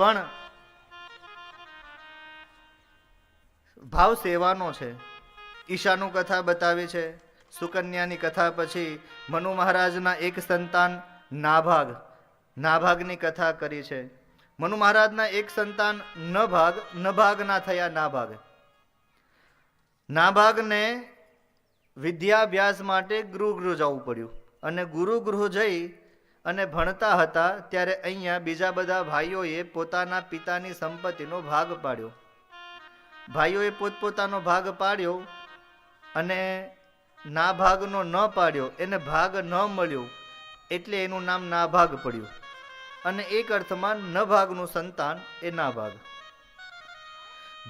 પણ ભાવ સેવાનો છે. ઈશાનું કથા બતાવી છે. સુકન્યાની કથા પછી મનુ મહારાજના એક સંતાન નાભાગ, નાભાગની કથા કરી છે. મનુ મહારાજના એક સંતાન નભાગ, નભાગના થયા નાભાગ. નાભાગને વિદ્યાભ્યાસ માટે ગૃહ ગૃહ જવું પડ્યું અને ગુરુ ગૃહ જઈ અને ભણતા હતા ત્યારે અહીંયા બીજા બધા ભાઈઓએ પોતાના પિતાની સંપત્તિનો ભાગ પાડ્યો. ભાઈઓએ પોતપોતાનો ભાગ પાડ્યો અને ના ભાગનો ન પાડ્યો, એને ભાગ ન મળ્યો એટલે એનું નામ ના ભાગ પડ્યું. અને એક અર્થમાં ન ભાગનું સંતાન એ ના ભાગ.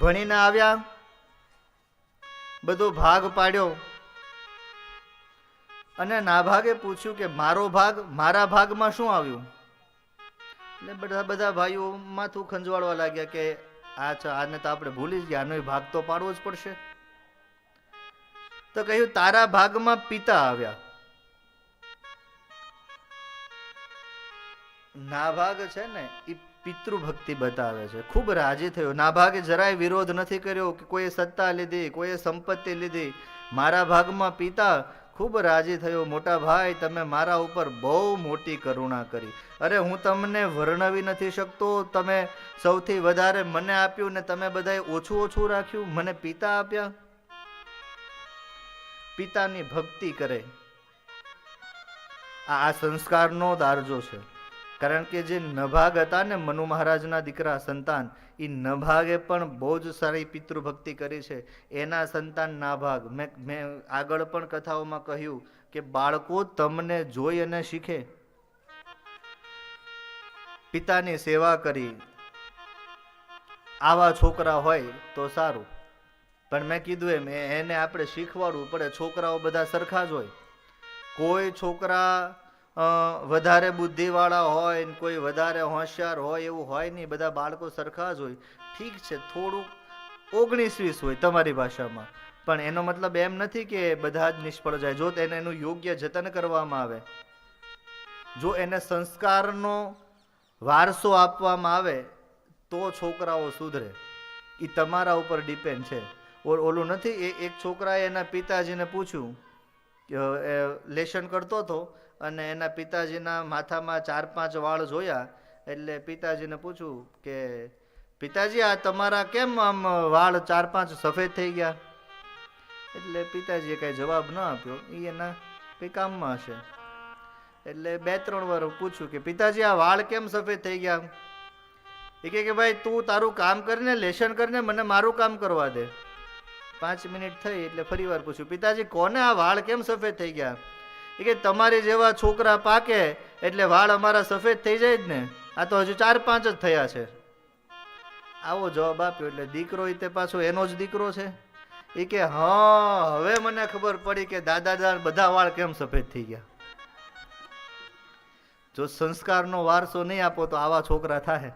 ભણીને આવ્યા, બધો ભાગ પાડ્યો. અને નાભાગે પૂછ્યું કે મારો ભાગ મારા ભાગમાં શું આવ્યું? એટલે બધા બધા ભાઈઓ માથું ખંજવાળવા લાગ્યા કે આ આને તો આપણે ભૂલી જ ગયા, આનો ભાગ તો પાડવો જ પડશે. તો કહ્યું, તારા ભાગમાં પિતા આવ્યા. નાભાગ છે ને એ પિતૃભક્તિ બતાવે છે. ખૂબ રાજી થયો. નાભાગે જરાય વિરોધ નથી કર્યો કે કોઈએ સત્તા લીધી, કોઈએ સંપત્તિ લીધી. મારા ભાગમાં પિતા ખૂબ રાજી થયો. મોટા ભાઈ, તમે મારા ઉપર બહુ મોટી કરુણા કરી. અરે, હું તમને વર્ણવી નથી શકતો. તમે સૌથી વધારે મને આપ્યું ને તમે બધાએ ઓછું ઓછું રાખ્યું. મને પિતા આપ્યા. પિતાની ભક્તિ કરે. આ સંસ્કારનો દારજો છે. કારણ કે જે નભાગ હતા ને મનુ મહારાજના દીકરા સંતાન એ નભાગે પણ બહુ જ સારી પિતૃભક્તિ કરી છે. એના સંતાન નાભાગ. મેં મેં આગળ પણ કથાઓમાં કહ્યું કે બાળકો તમને જોઈ અને શીખે. પિતાની સેવા કરી. આવા છોકરા હોય તો સારું. પણ મેં કીધું એમ એને આપણે શીખવાડવું પડે. છોકરાઓ બધા સરખા જ હોય. કોઈ છોકરા વધારે બુદ્ધિવાળા હોય ને કોઈ વધારે હોશિયાર હોય એવું હોય નહીં, બધા બાળકો સરખા જ હોય. ઠીક છે, થોડુંક ઓગણીસ વીસ હોય તમારી ભાષામાં. પણ એનો મતલબ એમ નથી કે બધા જ નિષ્ફળ જાય. જો તેને એનું યોગ્ય જતન કરવામાં આવે, જો એને સંસ્કારનો વારસો આપવામાં આવે, તો છોકરાઓ સુધરે. એ તમારા ઉપર ડિપેન્ડ છે. ઓલું નથી, એ એક છોકરાએ એના પિતાજીને પૂછ્યું લેશન કરતો હતો અને એના પિતાજીના માથામાં ચાર પાંચ વાળ જોયા એટલે પિતાજીને પૂછ્યું કે, પિતાજી, આ તમારા કેમ આમ વાળ ચાર પાંચ સફેદ થઈ ગયા? એટલે પિતાજીએ કાંઈ જવાબ ન આપ્યો. એ એના કંઈ કામમાં હશે. એટલે બે ત્રણ વાર પૂછ્યું કે, પિતાજી, આ વાળ કેમ સફેદ થઈ ગયા? એ કે, ભાઈ, તું તારું કામ કરીને, લેશન કરીને મને મારું કામ કરવા દે. પાંચ મિનિટ થઈ એટલે ફરી વાર પૂછ્યું, પિતાજી, કોને આ વાળ કેમ સફેદ થઈ ગયા? એ કે, તમારી જેવા છોકરા પાકે એટલે વાળ અમારા સફેદ થઈ જાય જ ને. આ તો હજુ ચાર પાંચ જ થયા છે. આવો જવાબ આપ્યો એટલે દીકરો એ તે પાછો, એનો જ દીકરો છે? એ કે, હા, હવે મને ખબર પડી કે દાદા બધા વાળ કેમ સફેદ થઈ ગયા. જો સંસ્કારનો વારસો નહીં આપો તો આવા છોકરા થાય